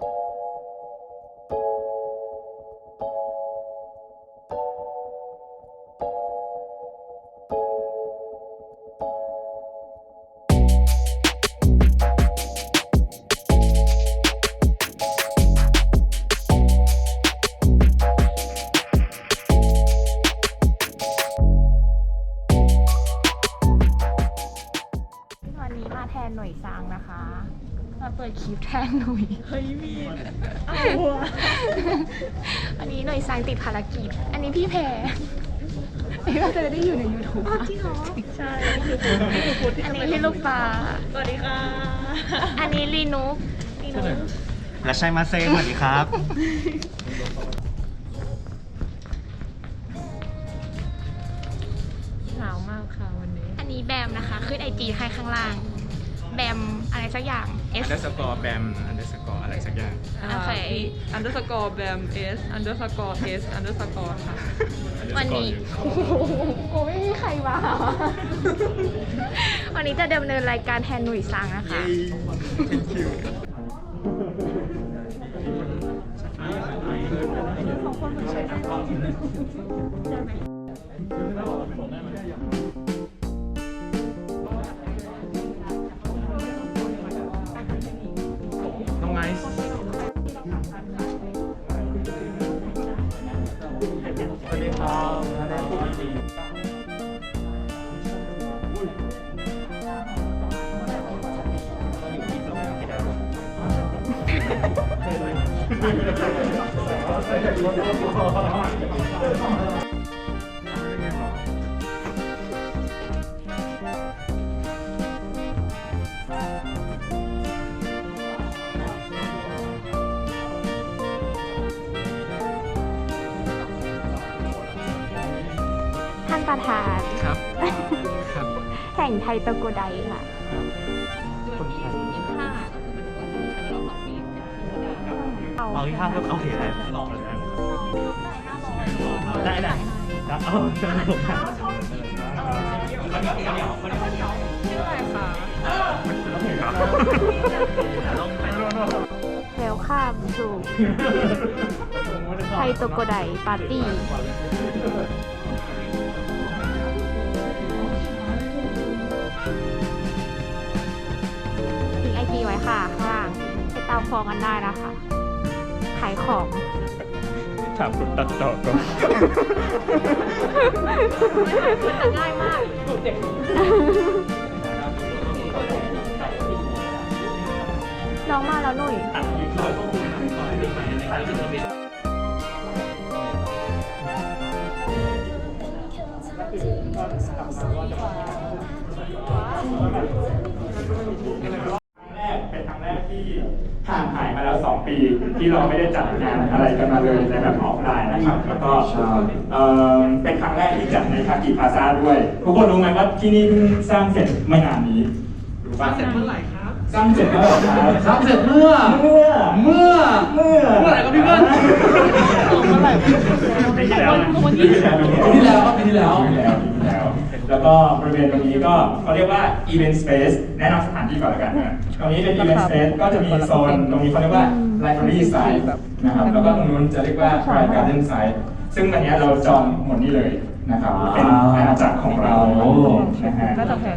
วั นี้พี่แพรนี่ก็จะได้อยู่ใน YouTube จริงเหรอใช่อันนี้พี่ลูกปลาสวัสดีค่ะอันนี้ลีนุกลีนุกและชัยมาเซสวัสดีครับหนาวมากค่ะวันนี้ อันนี้แบมนะคะ ขึ้นไอจีให้ข้างล่าง แบมอะไรสักอย่าง S อันเอร์สกอร์แบมอัน สกอร์อะไรสักอย่าง โอเคอันเดอร์สกอร์แบมเอสอันเดอร์สกอร์เอสอันเดอร์สกอร์ค่ะ วันนี้ โอ้โหกูไม่มีใครมาวันนี้จะดำเนินรายการแทนหนุ่ยซังนะคะน้ สวั แห่งไทยตะโกไดค่ะเอาที่ข้างครับเอาเขียนอะไรลองเลยนะได้ได้ได้เอาเจอผมครับชื่ออะไรคะเวลข้ามสู่ไทยโตโกไดปาร์ตี้ ค่ะข้างล่างไปตามฟองกันได้นะคะขายของ ถามคุณตัดต่อก่อน ง่ายมาก น้องมาแล้วหนุ่ยแรกเป็นครั้งแรกที่ ห่างหายมาแล้ว 2 ปี ที่เราไม่ได้จัดงานอะไรกันมาเลยในแบบออฟไลน์นะครับ แล้วก็เอ่อเป็นครั้งแรกที่จัดในคากิพาซาด้วย ทุกคนรู้ไหมว่าที่นี่เพิ่งสร้างเสร็จไม่นานนี้รู้ป่ะเสร็จเมื่อไหร่ครับสร้างเสร็จเมื่อไหร่ครับสร้างเสร็จเมื่อ เมื่อ เมื่อ เมื่อเมื่อไหร่ครับพี่เบิ้ลเมื่อไหร่ปีที่แล้วนะปีที่แล้วปีที่แล้วครับปีที่แล้วปีที่ แล้วปีที่แล้วแล้วก็บริเวณตรงนี้ก็เขาเรียกว่า event space แนะนำสถานที่ก่อนแล้วกันนะตรงนี้เป็น event space ก็จะมีโซน ตรงนี้เขาเรียกว่า library side นะครับ แล้วก็ตรงนู้นจะเรียกว่า dry garden side ซึ่งวันนี้เราจองหมดนี้เลยนะครับ เป็นอาณาจักรของเรานะฮะ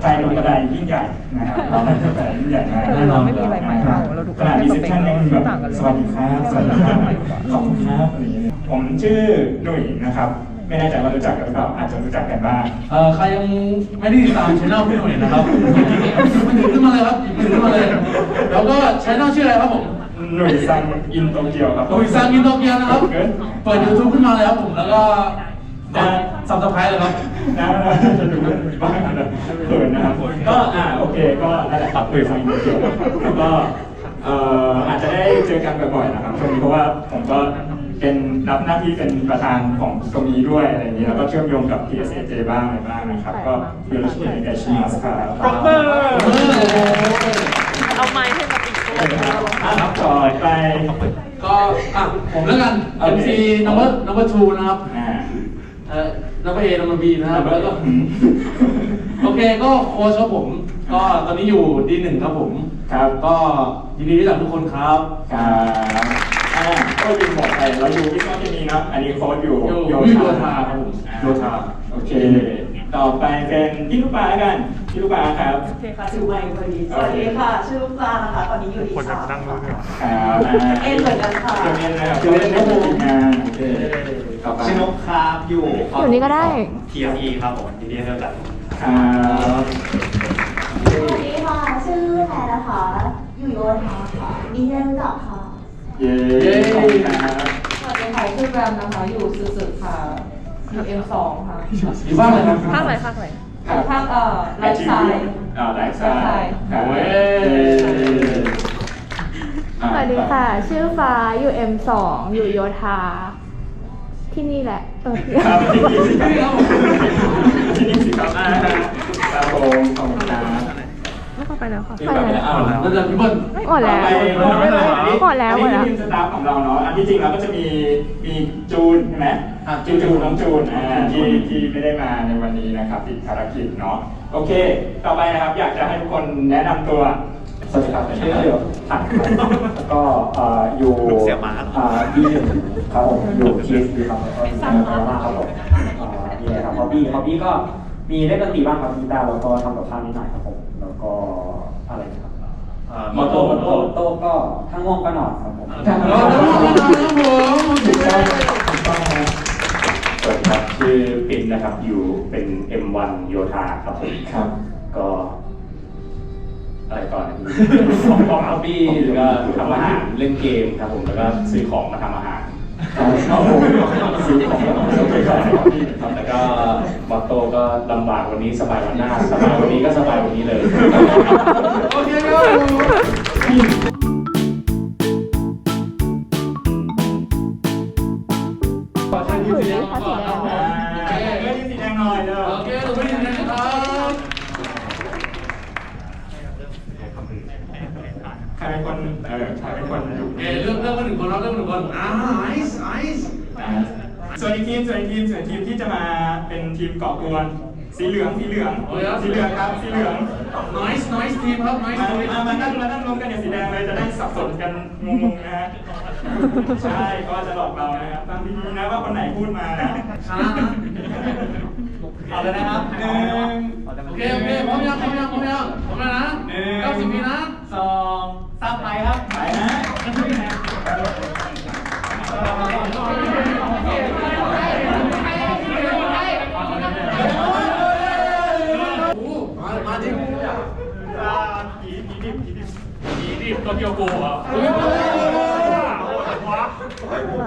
ไทยเป็นกระไดยิ่งใหญ่นะครับเราเป็นกระไดยิ่งใหญ่มากคือเราไม่มีอะไรใหม่เราเราดูขนาดรีเซพชันยังแบบต่างกันเลยสวัสดีครับสวัสดีครับขอบคุณครับอะไรอย่างเงี้ยผมชื่อหนุ่ยนะครับ ไม่แน่ใจว่ารู้จักกันหรือเปล่าอาจจะรู้จักกันบ้าง เอ่อใครยังไม่ได้ติดตามช่องพี่หนุ่ยนะครับมันถึงขึ้นมาเลยครับมันถึงขึ้นมาเลย แล้วก็ช่องชื่ออะไรครับผมหนุ่ยซังอินโตเกียวครับโดยซังอินโตเกียวนะครับเปิด YouTube ขึ้นมาเลยครับผม แล้วก็กดซับสไครต์เลยครับ นะจะดูบ้างนะเขินนะครับก็อ่าโอเคก็นั่นแหละครับหนุ่ยซังอินโตเกียวแล้วก็เอ่ออาจจะได้เจอกันบ่อยๆนะครับช่วงนี้เพราะว่าผมก็ เป็นรับหน้าที่เป็นประธานของตรงนี้ด้วยอะไรอย่างนี้แล้วก็เชื่อมโยงกับ PSAJ บ้างอะไรบ้างนะครับ ก็เดี๋ยวเราช่วยในการชิมัสครับปรบมือเอาไม้ให้มาติดตัวครับต่อไปก็อะผมแล้วกัน MC number number two นะครับอ่าเอ่อ number A number B นะครับแล้วก็อืมโอเคก็โค้ชครับผม ก็ตอนนี้อยู่ดีหนึ่งครับผม ครับก็ยินดีที่จับทุกคนครับครับอ่าก็ยิงบอกไปเราอยู่วิศวะเคมีเนาะอันนี้โค้ดอยู่อยู่โยวิโยธาธาครับผมอ่โยธาโอเค ต่อไปเป็นพี่ลูกปลาแล้วกันพี่ลูกปลาครับชื่อไมค์พอดีสวัสดีค่ะ ชื่อลูกปลานะคะ ตอนนี้อยู่ดีค่ะครับเอ็นเหมือนกันค่ะชื่อเอ็นนะครับชื่อเอ็นได้ทำงานโอเคต่อไปชื่อนกครับอยู่อยู่นี่ก็ได้ TME ครับผมยินดีที่ได้รู้จักครับสวัสดีค่ะ ชื่อแพรนะคะ อยู่โยธาค่ะมีเรื่องจักค่ะ เย้ขอบคุณครับสวัสดีค่ะชื่อแบมนะคะ อยู่สื่อๆค่ะอยู่ M2 ค่ะอยู่บ้านเลยครับภาคไหนภาคไหนครับภาคเอ่อไลฟ์สไตล์ อ่าไลฟ์สไตล์ครับโอ้ยอ่าสวัสดีค่ะ ชื่อฟ้าอยู่ M2 อยู่โยธา ที่นี่แหละ เออครับที่นี่สิครับที่นี่สิครับอ่าครับผมขอบคุณครับ ไม่เข้าไปแล้วค่ะที่แบบนี้อ่าแล้วจะพี่เบิ้ลหมดแล้วหมดแล้วหมดแล้วอันนี้ทีมสตาฟของเราเนาะอันที่จริงเราก็จะมีมีจูนใช่ไหมจูนจูนน้องจูนอ่าที่ที่ไม่ได้มาในวันนี้นะครับติดภารกิจเนาะโอเค ต่อไปนะครับอยากจะให้ทุกคนแนะนำตัวสวัสดีครับชื่อเดียวผัดครับแล้วก็เอ่ออยู่ลูกเสียหมาอ่าดีหนึ่งครับผมอยู่ทีเอสดีครับแล้วก็อยู่ในคณะครับผมอ่านี่นะครับฮอบบี้ฮอบบี้ก็มีเล่นดนตรีบ้างครับกีตาร์แล้วก็ทำกับข้าวนิดหน่อยครับผมแล้วก็ อะไรนะครับมอโต้มอโต้โต้ก็ถ้าง่วงก็นอนครับผมแล้วแล้วแล้วผมถูกต้องถูกต้องนะสวัสดีครับชื่อปินนะครับอยู่เป็น M1 โยธาครับผมครับก็อะไรก่อนนะของของฮอบบี้แล้วก็ทำอาหารเล่นเกมครับผมแล้วก็ซื้อของมาทำอาหาร ครับผมแล้วก็มอตโต้ก็ลำบากวันนี้สบายวันหน้า สบายวันนี้ก็สบายวันนี้เลย โอเคครับาเลือกที่สีแดงหน่อยเด้อโอเคเราไม่ได้นะครับใครเป็นคนเออใครเป็นคนอยู่เอเลือกเลือกมาหนึ่งคนเราเลือกมาหนึ่งคนอ่าไอซ์ไอซ์ส่วนอีกทีมส่วนอีกทีมส่วนทีมที่จะมาเป็นทีมก่อกวนสีเหลืองสีเหลืองสีเหลืองครับสีเหลืองน้อยส์น้อยส์ทีมครับน้อยส์มาน้อยส์มามานั่งมานั่งรวมกันอย่างสีแดงเลยจะได้สับสนกันงงๆนะฮะใช่ก็จะหลอกเรานะครับฟังดีๆนะว่าคนไหนพูดมานะชนะนะเอาเลยนะครับหนึ่งโอเคโอเคพร้อมยังพร้อมยังพร้อมยังพร้อมแล้วนะเก้าสิบวินะสอง สามไปครับไปนะโอ้มามาจริงผีผีดิบผีดิบดีดิโตเกียวโกะ หล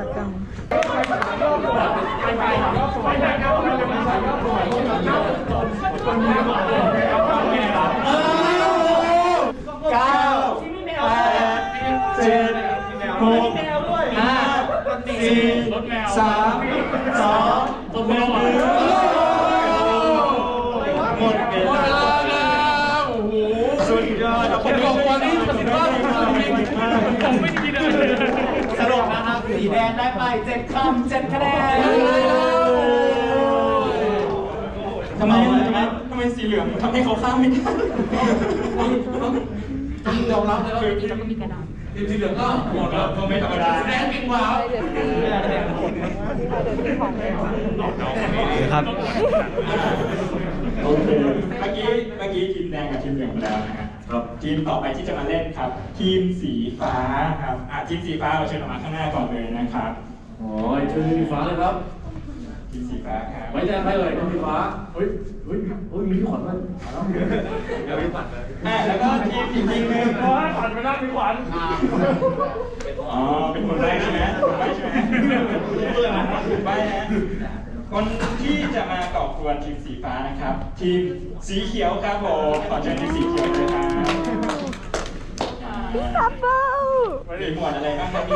าจัง เก้าแปดเจ็ดหกห้าสี่สามสองหนึ่งหมดเว หมดเว ลา ลาแล้วโอ้โห สุ ดยอดคนบอกวันนี้ประสิทธิภาพของจริงผมไม่ดีเลยสรุปนะครับสีแดงได้ไปเจ็ดคำเจ็ดคะแนนทำไมทำไมทำไมสีเหลืองทำให้เขาข้ามไม่ได้ต้องยอมรับเลยว่าทีมสีเหลืองก็หมดแล้วก็ไม่ธรรมดาแดงเก่งกว่าครับโอเคเมื่อกี้เมื่อกี้ทีมแดงกับทีมเหลืองไปแล้วนะฮะ ครับทีมต่อไปที่จะมาเล่นครับ ทีมสีฟ้าครับอะทีมสีฟ้าเราเชิญออกมาข้างหน้าก่อนเลยนะครับโอ้ยชื่อสีฟ้าเลยครับทีมสีฟ้าครับไว้ใจใครเลยสีฟ้าเฮ้ยเฮ้ยเฮ้ยมีขวัญด้วยอะแล้วก็ทีมอีกทีมหนึ่งขวัญไม่ได้มีขวัญอ๋อเป็นคนไร้ใช่ไหมคนไร้ใช่ไหมคนไร้นะ คนที่จะมาก่อกวนทีมสีฟ้านะครับ ทีมสีเขียวครับผมขอเชิญทีมสีเขียวเลยครับ พี่ซับเบอร์ มีหมวดอะไรบ้างครับมี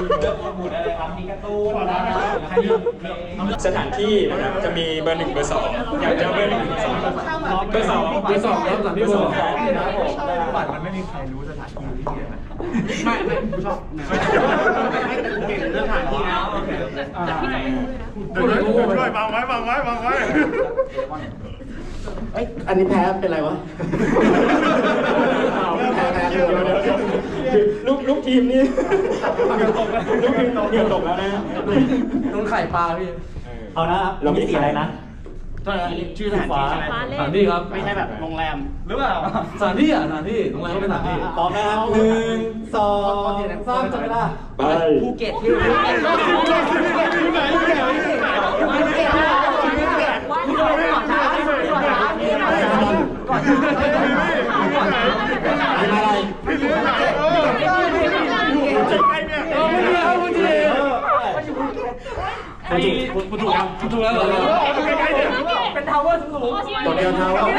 หมวดอะไรครับมีการ์ตูนสถานที่นะครับจะมีเบอร์หนึ่งเบอร์สองอยากจะเบอร์หนึ่งเบอร์สองเบอร์สองเบอร์สองครับหลังที่เบอร์สองครับผมบัตรมันไม่มีใครรู้สถานที่ที่นี่นะไม่ไม่กูชอบเก่งเรื่องสถานที่นะพูดเลยกูด้วยวางไว้วางไว้วางไว้เอ้ยอันนี้แพ้เป็นไรวะแพ้แพ้ เดี๋ยวเดี๋ยวเดี๋ยวเดี๋ยวลูกลูกทีมนี่เหงื่อตกแล้วลูกทีมเหงื่อตกแล้วนะโดนไข่ปลาพี่เอานะครับเรามีสีอะไรนะตอนนี้ชื่อสถานที่ใช่ไหมสถานที่ครับไม่ใช่แบบโรงแรมหรือเปล่าสถานที่อะสถานที่โรงแรมก็เป็นสถานที่พร้อมนะครับหนึ่งสองสามจับเวลาไปภูเก็ตที่ภูเก็ตภูเก็ตภูเก็ตภูเก็ตภูเก็ตก่อนช้าก่อนช้าก่อนช้า ก่อนช้าอะไรคุณจีคุณถูกยังถูกแล้วเหรอเป็นทาวเวอร์สูงตัวเดียวทาวเวอร์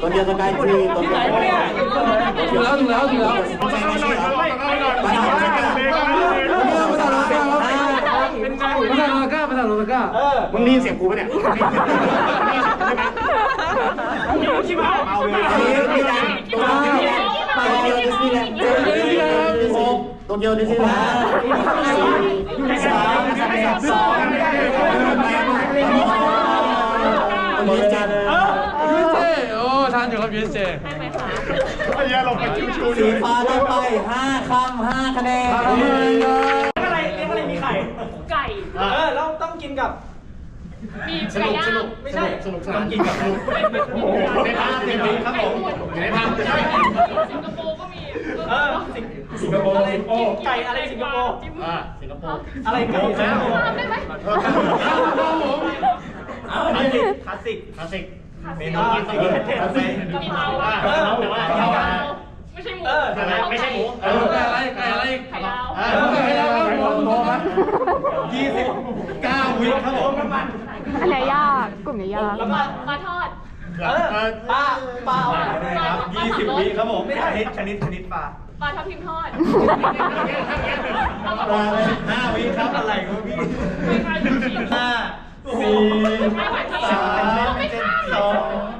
ตัวเดียวสกายทรีตัวเดียวสกายทรีตัวเดียวถูกแล้วถูกแล้วถูกแล้ว ภาษาโลกามึงได้ยินเสียงกูปะเนี่ยชิบหายเอาเลยตัวเดียวตัวเดียวดิสนีย์แลนด์ตัวเดียวดิสนีย์แลนด์สามสองตัวเดียวจันยูเจโอ้ทานอยู่ครับยูเจสีฟ้าได้ไปห้าคำห้าคะแนน ไก่ เออ เราต้องกินกับ มีไก่ย่างไม่ใช่สนุกสนานกินกับลูกโอ้โหในภาพเต็มที่ครับผมอยู่ในภาพใช่สิงคโปร์ก็มีเออสิงคโปร์สิงคโปร์ไก่อะไรสิงคโปร์อ่าสิงคโปร์อะไรไก่นะทำได้ไหมเอาอันนี้คลาสสิกคลาสสิกเมนูกินกินเผ็ดๆไปกะเพราเออแต่ว่าไก่ดาว ไม่ใช่หมูเออแต่ไม่ใช่หมูไก่อะไรไก่อะไรไข่ดาวไก่แล้วครับผมยี่สิบเก้าวิครับผมอันไหนยากกลุ่มไหนยากปลาปลาทอดเออป้าป้าครับยี่สิบวิครับผมชนิดชนิดชนิดปลาปลาทับทิมทอดปลาเลยห้าวิครับอะไรครับพี่ห้าสี่สามสอง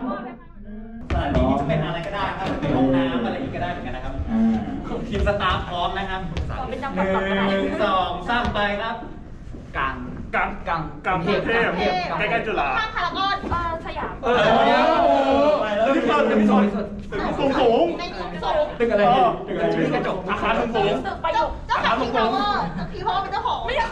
ทีมสตาฟพร้อมนะครับหนึ่งสองสามไปครับกลางกลางกลางกลางเทพใกล้ๆจุฬาข้างพารากอนเออสยามเออแล้วที่บ้านเป็นซอยสูงสูงในหนึ่งสูงตึกอะไรตึกอะไรตึกกระจกอาคารสูงสูงตึกประโยคเจ้าของพี่พาวเวอร์พี่พาวเวอร์เป็นเจ้าของไม่รู้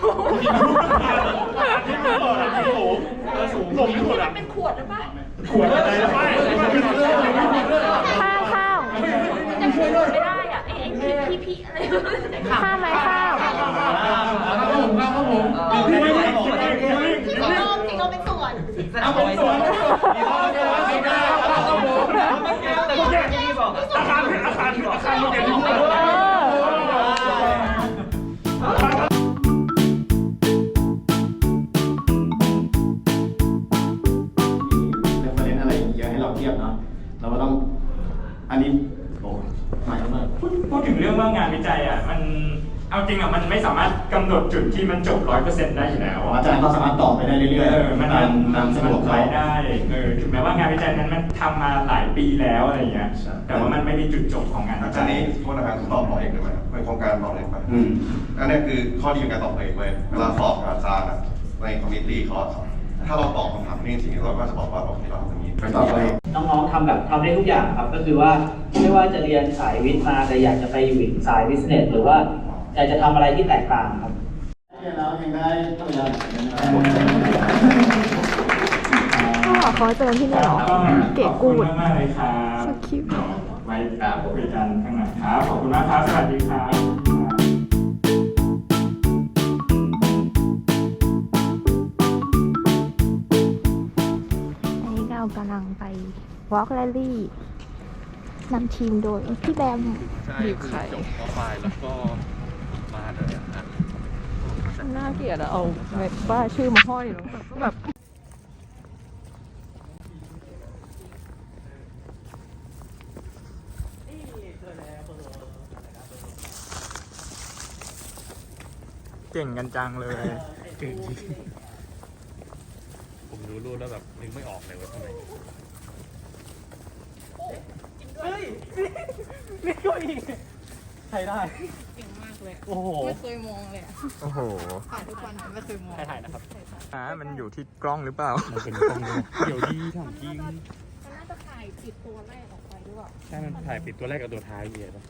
อันนี้โอ้หมายมากพูดพูดถึงเรื่องว่างานวิจัยอะมันเอาจริงอะมันไม่สามารถกำหนดจุดที่มันจบร้อยเปอร์เซ็นต์ได้อยู่แล้วอาจารย์เขาสามารถตอบไปได้เรื่อยเออมันๆตามตามสะดวกไปเขา ได้เออถึงแม้ว่างานวิจัยนั้นมันทำมาหลายปีแล้วอะไรอย่างเงี้ย ใช่ แต่ว่ามันไม่มีจุดจบของงานวิอัจันยนี้โทษนะครับตอบต่อเองได้ไหมเป็นโครงการต่อเองไปอืม อันนี้คือข้อดีของการตอบเองเว้ยเวลาสอบกับอาจารย์อะในคอมมิชชั่นเขาอะ ถ้าเราตอบคำถามนี้จริงๆเราก็จะบอกว่าโอเคเราทำอย่างนี้ไปต่อไปน้องๆทำแบบทำได้ทุกอย่างครับ ก็คือว่าไม่ว่าจะเรียนสายวิทย์มาแต่อยากจะไปอยู่อีกสายบิสเนสหรือว่าอยากจะทำอะไรที่แตกต่างครับแล้วยังได้ตัวอย่างข้าวเขาเจอที่นี่หรอเก๋กูดขอบคุณมากๆเลยครับสคริปต์เดี๋ยวไว้คุยกันข้างหลังครับ ขอบคุณมากครับ สวัสดีครับ เรากำลังไปวอล์กแรลลี่นำทีมโดยพี่แบมบีบไข่จบต่อไปแล้วก็มาเลยอะน่าเกลียดอะเอาแบบว่าชื่อมาห้อยลงแบบเก่งกันจังเลยผม ดูรูปแล้วแบบนึกไม่ออกเลยว่าทำไมใช้ได้โอ้โหไม่เคยมองเลยอะโอ้โหผ่านทุกวันไม่เคยมองใครถ่ายนะครับอ่ามันอยู่ที่กล้องหรือเปล่า มันเป็นกล้องด้วยเดี๋ยวดีทำจริงน่าจะถ่ายปิดตัวแรกออกไปหรือเปล่าใช่มันถ่ายปิดตัวแรกกับตัวท้ายเหี้ยป่ะ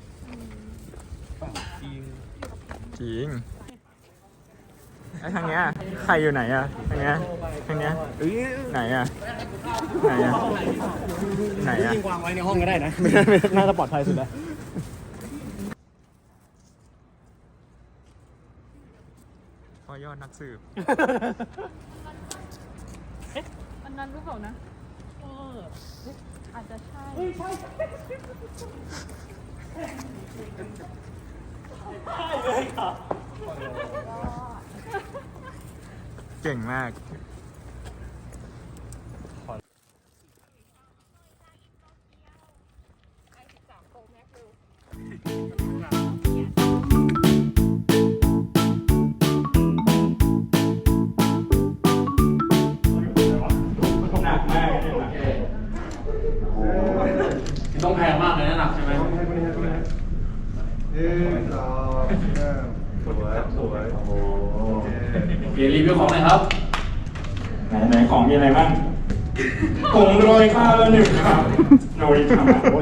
จริงจริง ไอ้ทางเนี้ยใครอยู่ไหนอะทางเนี้ยทางเนี้ยไหนอะไหนอะไหนอะยิงวางไว้ในห้องก็ได้นะไม่ไม่น่าจะปลอดภัยสุดแล้วพอยอดนักสืบอันนั้นหรือเปล่านะเอออาจจะใช่เเก่งมาก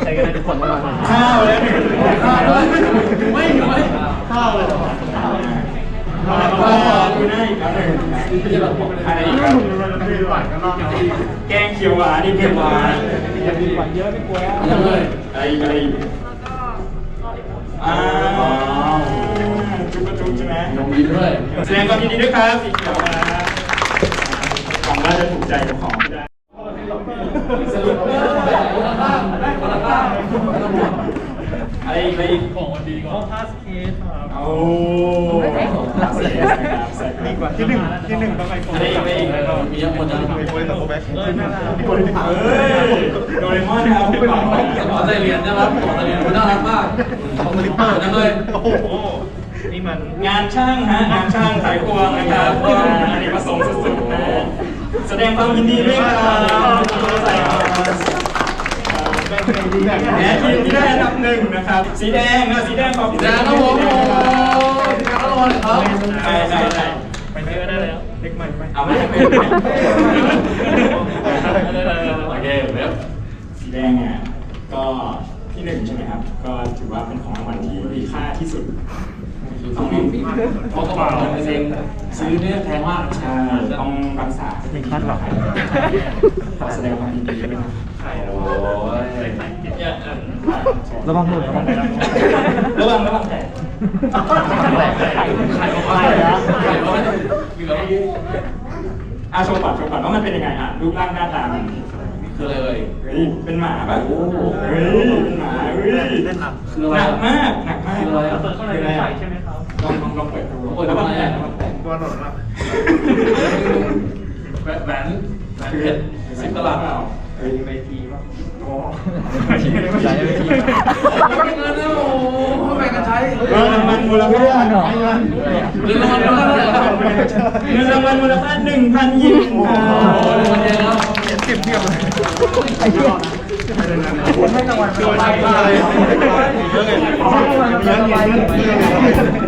ใช้กันได้ทุกคนไม่มาข้าวแล้วหนึ่งข้าวด้วยไม่ไม่ข้าวเลยเหรอข้าวดูหน้าอีกแล้วหนึ่งอะไรอีกครับหวานกันนอกแกงเขียวหวานนี่เผ็ดหวานอย่าดีหวานเยอะไม่กลัวยังเลยอะไรอีกอะไรอีกอ้าวจุ๊บกระจุ๊บใช่ไหมลงยิ้มด้วยแสดงความยินดีด้วยครับสีเขียวมาหวังว่าจะถูกใจเจ้าของที่ได้ สรุปคนละข้างคนละข้าง อะไรอีกอะไรอีก ของวันดีก่อน พาสเคสครับ โอ้ ดีกว่าที่หนึ่งที่หนึ่งต้องไปก่อนอะไรอีกอะไรอีกมีเยอะคนนะมีโปรตีนแบ็คเออน่ารักเฮ้ยโดเรมอนเอาไปก่อนขอใส่เรียญนะครับขอใส่เรียญคุณน่ารักมากของลิปเปอร์จังเลยโอ้โหนี่มันงานช่างฮะงานช่างสายพวงนะครับอันนี้ประสงค์สุดๆนะแสดงความยินดีด้วยครับ แหมทีมที่ได้อันดับหนึ่งนะครับ สีแดงนะสีแดงขอบแดงครับผมโอ้แดงครับผมครับใช่ใช่ใช่ไปเยอะได้แล้วเด็กใหม่ไหมเอาไม่เป็นโอเคเว็บสีแดงอะก็ ที่หนึ่งใช่ไหมครับ ก็ถือว่าเป็นของรางวัลที่มีค่าที่สุดต้องเพราะกระเป๋าเงินเองซื้อเนี่ยแพงมากใช่ต้องรักษาเป็นคาดหวังขอแสดงความยินดีด้วยนะครับโอ้ยระวังหนุนระวังระวังระวังแผลไข่ไข่บอกว่าไข่นะไข่บอกว่าเหลือเมื่อกี้อะโชว์ปัดโชว์ปัดว่ามันเป็นยังไงอะรูปร่างหน้าตามัน คืออะไรเอ่ยเฮ้ยเป็นหมาป่ะโอ้เฮ้ยเป็นหมาเฮ้ยเล่นหนักคืออะไรหนักมากหนักมากคืออะไรอะเปิดเข้าไปในใส่ใช่ไหมครับลองลองลองเปิดดูเปิดทำไมอะกลัวหนุนละแหวนแหวนเพชรสิบตลับเฮ้ยไปทีป่ะโอ้ไม่ใช่ไม่ใช่ไม่ใช่เงินนะโอ้แบ่งกันใช้เงินรางวัลมูลค่าเงินรางวัลเท่าไหร่ครับเงินรางวัลมูลค่าหนึ่งพันยี่สิบโอ้บาทโห เงินเยอะครับเก็บเทียบเลยไอ้เหี้ยคนให้รางวัลเป็นรางวัลเลยเยอะเลยเยอะเยอะเยอะ